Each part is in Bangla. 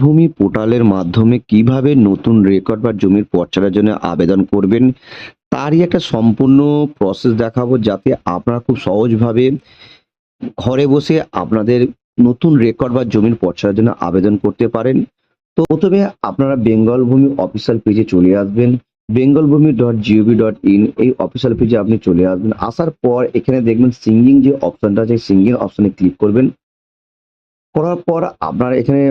ভূমি পোর্টালের মাধ্যমে কীভাবে নতুন রেকর্ড বা জমির পর্চার জন্য আবেদন করবেন, তারই একটা সম্পূর্ণ প্রসেস দেখাবো যাতে আপনারা খুব সহজভাবে ঘরে বসে আপনাদের নতুন রেকর্ড বা জমির পর্চার জন্য আবেদন করতে পারেন। তো প্রথমে আপনারা বেঙ্গল ভূমি অফিসিয়াল পেজে চলে আসবেন। Bengal Bhumi dot gov dot in এই অফিসিয়াল পেজে আপনি চলে আসবেন। আসার পর এখানে দেখবেন সিঙ্গিং যে অপশনটা আছে সিঙ্গিং অপশনে ক্লিক করবেন। করার পর আপনার এখানে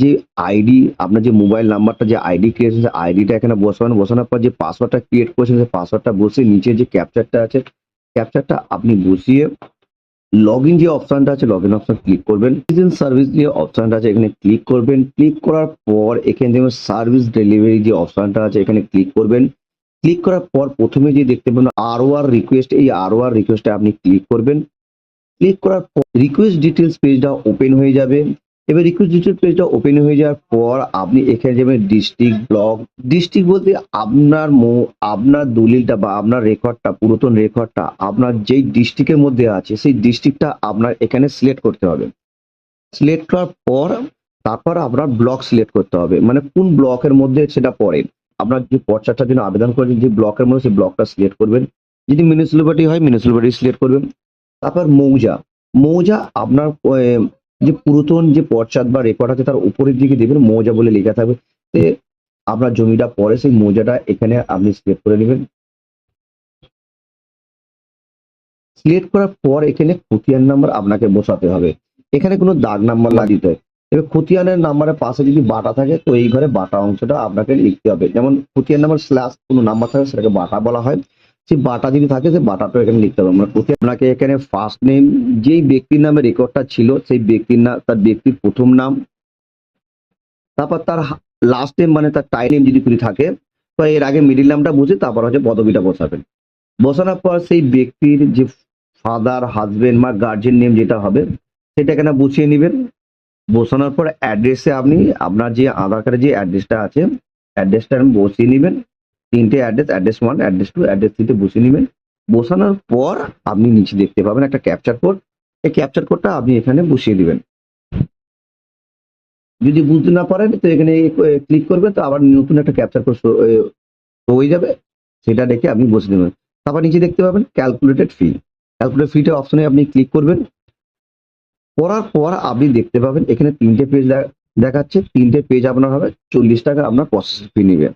যে আইডি আপনার যে মোবাইল নাম্বারটা যে আইডি ক্রিয়েট হয়েছে আইডিটা এখানে বসাবেন। বসানোর পর যে পাসওয়ার্ডটা ক্রিয়েট করেছেন, সেই পাসওয়ার্ডটা বসিয়ে নিচে যে ক্যাপচারটা আছে ক্যাপচারটা আপনি বসিয়ে লগ ইন যে অপশনটা আছে লগ ইন অপশন ক্লিক করবেন। সিটিজেন সার্ভিস যে অপশনটা আছে, এখানে ক্লিক করবেন। ক্লিক করার পর এখানে দেখবেন সার্ভিস ডেলিভারি যে অপশনটা আছে, এখানে ক্লিক করবেন। ক্লিক করার পর প্রথমে যে দেখতে পাবেন আর আর রিকোয়েস্ট এই আর আর রিকোয়েস্টে আপনি ক্লিক করবেন। ক্লিক করার পর রিকোয়েস্ট ডিটেলস পেজটা ওপেন হয়ে যাবে। এবার ডিটেলস পেজটা ওপেন হয়ে যাওয়ার পর আপনি এখানে যাবেন ডিস্ট্রিক্ট ব্লক ডিস্ট্রিক্ট বলতে আপনার মো- আপনার দলিলটা বা আপনার রেকর্ডটা, পুরাতন রেকর্ডটা, আপনার যেই ডিস্ট্রিক্টের মধ্যে আছে, সেই ডিস্ট্রিক্টটা আপনার এখানে সিলেক্ট করতে হবে। সিলেক্ট করার পর তারপর আপনার ব্লক সিলেক্ট করতে হবে। মানে কোন ব্লকের মধ্যে সেটা পড়ে আপনার যে পর্চাটার জন্য আবেদন করেছেন, যে ব্লকের মধ্যে সেই ব্লকটা সিলেক্ট করবেন। যদি মিউনিসিপ্যালিটি হয় মিউনিসিপ্যালিটি সিলেক্ট করবেন। তারপর মৌজা। মৌজা আপনার যে পুরাতন যে পর্চাত বা রেকর্ড আছে তার উপরের দিকে দেবেন মৌজা বলে লেখা থাকবে। আপনার জমিটা পরে সেই মৌজাটা এখানে আপনি সিলেক্ট করে নেবেন। সিলেক্ট করার পর এখানে খতিয়ান নাম্বার আপনাকে বসাতে হবে। এখানে কোনো দাগ নাম্বার না দিতে হয়। এবার খতিয়ানের নাম্বারের পাশে যদি বাটা থাকে, তো এই ঘরে বাটা অংশটা আপনাকে লিখতে হবে। যেমন খতিয়ান নাম্বার স্ল্যাশ কোনো নাম্বার থাকে, সেটাকে বাটা বলা হয়। সেই বাটা যদি থাকে সেই বাটাটা এখানে লিখতে হবে। আমরা প্রতি আপনাকে এখানে ফার্স্ট নেম যেই ব্যক্তির নামে রেকর্ডটা ছিল, সেই ব্যক্তির নাম তার ব্যক্তির প্রথম নাম, তারপর তার লাস্ট নেম মানে তার টাই নেম যদি কোনো থাকে, তো এর আগে মিডিল নামটা বুঝে তারপর হচ্ছে পদবিটা বসাবেন। বসানোর পর সেই ব্যক্তির যে ফাদার হাজবেন্ড বা গার্জেন নেম যেটা হবে, সেটা এখানে বসিয়ে নেবেন। বসানোর পর অ্যাড্রেসে আপনি আপনার যে আধার কার্ডে যে অ্যাড্রেসটা আছে অ্যাড্রেসটা বসিয়ে নেবেন। তিনটে address address one address two address থ্রিতে বসিয়ে নেবেন। বসানোর পর আপনি নিচে দেখতে পাবেন একটা ক্যাপচার কোড এই ক্যাপচার কোডটা আপনি এখানে বসিয়ে দিবেন। যদি বুঝতে না পারেন, তো এখানে ক্লিক করবেন, তো আবার নতুন একটা ক্যাপচার কোড হয়ে যাবে। সেটা দেখে আপনি বসে দেবেন তারপর নিচে দেখতে পাবেন ক্যালকুলেটেড ফি ক্যালকুলেট ফিটা অপশনে আপনি ক্লিক করবেন। করার পর আপনি দেখতে পাবেন, এখানে তিনটে পেজ দেখাচ্ছে। তিনটে পেজ আপনার হবে, চল্লিশ টাকা আপনার প্রসেস ফি নেবে।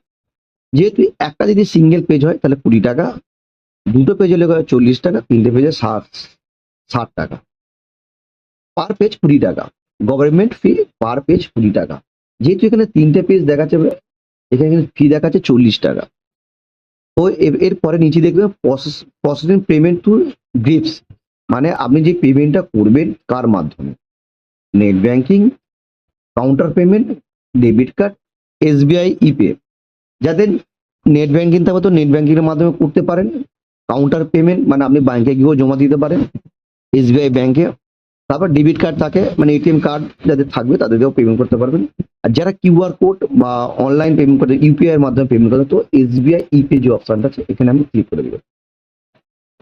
যেহেতু একটা যদি সিঙ্গেল পেজ হয়, তাহলে কুড়ি টাকা, দুটো পেজ হলে চল্লিশ টাকা, তিনটে পেজে ষাট ষাট টাকা। পার পেজ কুড়ি টাকা গভর্নমেন্ট ফি পার পেজ কুড়ি টাকা। যেহেতু এখানে তিনটে পেজ দেখাচ্ছে, এখানে কিন্তু ফি দেখাচ্ছে চল্লিশ টাকা। তো এর- এরপরে নিচে দেখবে process processing payment to GRIPS মানে আপনি যে পেমেন্টটা করবেন কার মাধ্যমে? Net banking counter payment debit card SBI ePay যাদের নেট ব্যাংকিং থাকবে তো নেট ব্যাংকিং এর মাধ্যমে করতে পারেন। কাউন্টার পেমেন্ট মানে আপনি ব্যাংকে গিয়েও জমা দিতে পারেন এসবিআই ব্যাংকে তারপর ডেবিট কার্ড থাকে মানে এটিএম কার্ড যাদের থাকবে তাদেরকেও পেমেন্ট করতে পারবেন। আর যারা কিউআর কোড বা অনলাইন পেমেন্ট করতে ইউপিআই এর মাধ্যমে পেমেন্ট করতে তো এসবিআই ইপে যে অপশনটা আছে, এখানে আমি ক্লিক করে দেবেন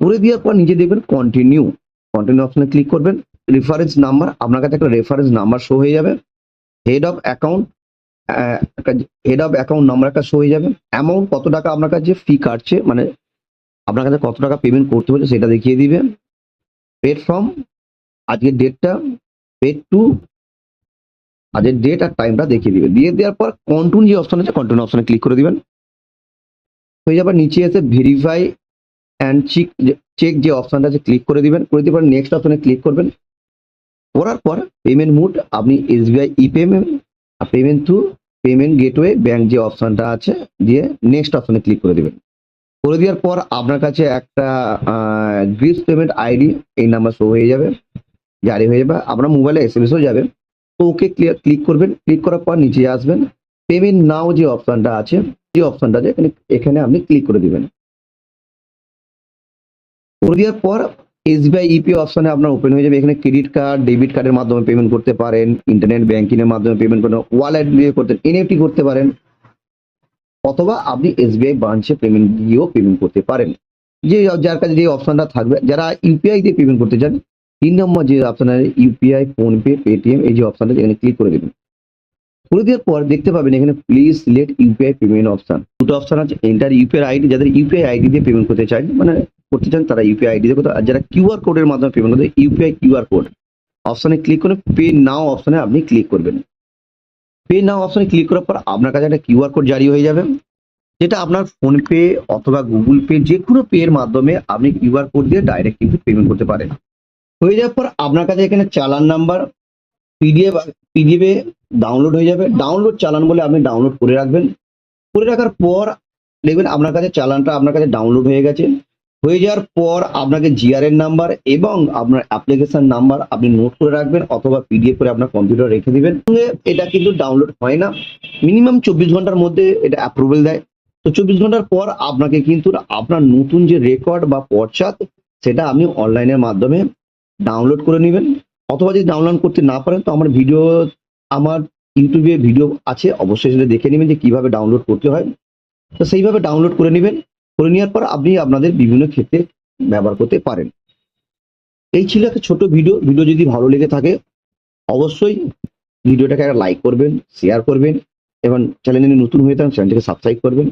করে দেওয়ার পর নিজে দেখবেন কন্টিনিউ কন্টিনিউ অপশনে ক্লিক করবেন। রেফারেন্স নাম্বার আপনার কাছে একটা রেফারেন্স নাম্বার শো হয়ে যাবে। হেড অফ অ্যাকাউন্ট একটা হেড অফ অ্যাকাউন্ট নাম্বার একটা শো হয়ে যাবে। অ্যামাউন্ট কত টাকা আপনার কাছে ফি কাটছে? মানে আপনার কাছে কত টাকা পেমেন্ট করতে হচ্ছে সেটা দেখিয়ে দিবে। পেড ফ্রম আজকের ডেটটা পেড টু আজকের ডেট আর টাইমটা দেখিয়ে দিবে। দিয়ে দেওয়ার পর কন্টুন যে অপশন আছে কন্টুন অপশনে ক্লিক করে দিবেন। হয়ে যাবার নিচে এসে ভেরিফাই অ্যান্ড চেক চেক যে অপশনটা আছে ক্লিক করে দিবেন। করে দেওয়ার নেক্সট অপশনে ক্লিক করবেন। করার পর পেমেন্ট মুড আপনি SBI e payment payment through payment gateway bank যে অপশনটা আছে, দিয়ে নেক্সট অপশনে ক্লিক করে দেবেন। করে দেওয়ার পর আপনার কাছে একটা গ্রিপস পেমেন্ট আইডি এই নাম্বার শো হয়ে যাবে, জারি হয়ে যাবে, আপনার মোবাইলে এস এম এসও যাবে। তো ওকে ক্লিয়ার ক্লিক করবেন ক্লিক করার পর নিচে আসবেন। পেমেন্ট নাও যে অপশনটা আছে, যে অপশানটা আছে, এখানে এখানে আপনি ক্লিক করে দেবেন। করে দেওয়ার পর এসবিআই ইপি অপশনে আপনার ওপেন হয়ে যাবে। এখানে ক্রেডিট কার্ড ডেবিট কার্ডের মাধ্যমে পেমেন্ট করতে পারেন। ইন্টারনেট ব্যাংকিং এর মাধ্যমে পেমেন্ট করেন ওয়ালেট দিয়ে করতে এনএফটি করতে পারেন। অথবা আপনি এসবিআই ব্রাঞ্চে পেমেন্ট দিয়েও পেমেন্ট করতে পারেন। যে যার কাছে যে অপশনটা থাকবে, যারা ইউপিআই দিয়ে পেমেন্ট করতে চান, তিন নম্বর যে অপশন আছে ইউপিআই ফোনপে পেটিএম এই যে অপশনটা এখানে ক্লিক করে দেবেন। করে দেওয়ার পর দেখতে পাবেন এখানে please select UPI payment option দুটো অপশন আছে। এন্টার ইউপিআই আইডি যাদের ইউপিআই আইডি দিয়ে পেমেন্ট করতে চান মানে করতে চান, তারা ইউপিআই আইডি দিয়ে আর যারা কিউআর কোডের মাধ্যমে পেমেন্ট করতে ইউপিআই কিউআর কোড অপশনে ক্লিক করে পে নাও অপশনে আপনি ক্লিক করবেন। পে নাও অপশনে ক্লিক করার পর আপনার কাছে একটা কিউআর কোড জারি হয়ে যাবে, যেটা আপনার ফোনপে অথবা গুগল পে যে কোনো পে এর মাধ্যমে আপনি কিউআর কোড দিয়ে ডাইরেক্ট কিন্তু পেমেন্ট করতে পারেন। হয়ে যাওয়ার পর আপনার কাছে এখানে চালান নাম্বার পিডিএফ পিডিএফে ডাউনলোড হয়ে যাবে। ডাউনলোড চালান বলে আপনি ডাউনলোড করে রাখবেন। করে রাখার পর দেখবেন আপনার কাছে চালানটা আপনার কাছে ডাউনলোড হয়ে গেছে। হয়ে যাওয়ার পর আপনাকে জিআরএন নাম্বার এবং আপনার অ্যাপ্লিকেশন নাম্বার আপনি নোট করে রাখবেন অথবা পিডিএফ করে আপনার কম্পিউটার রেখে দিবেন। এটা কিন্তু ডাউনলোড হয় না। মিনিমাম চব্বিশ ঘণ্টার মধ্যে এটা অ্যাপ্রুভেল দেয়। তো চব্বিশ ঘণ্টার পর আপনাকে কিন্তু আপনার নতুন যে রেকর্ড বা পশ্চাৎ, সেটা আপনি অনলাইনের মাধ্যমে ডাউনলোড করে নেবেন। অথবা যদি ডাউনলোড করতে না পারেন, তো আমার ভিডিও আমার ইউটিউবে ভিডিও আছে। অবশ্যই সেটা দেখে নেবেন যে কীভাবে ডাউনলোড করতে হয়। তো সেইভাবে ডাউনলোড করে নেবেন। করে নেওয়ার পর আপনি আপনাদের বিভিন্ন ক্ষেত্রে ব্যবহার করতে পারেন। এই ছিল একটা ছোট ভিডিও। ভিডিও যদি ভালো লেগে থাকে, অবশ্যই ভিডিওটাকে একটা লাইক করবেন শেয়ার করবেন, এবং চ্যানেলে নতুন হয়ে থাকেন চ্যানেলটিকে সাবস্ক্রাইব করবেন।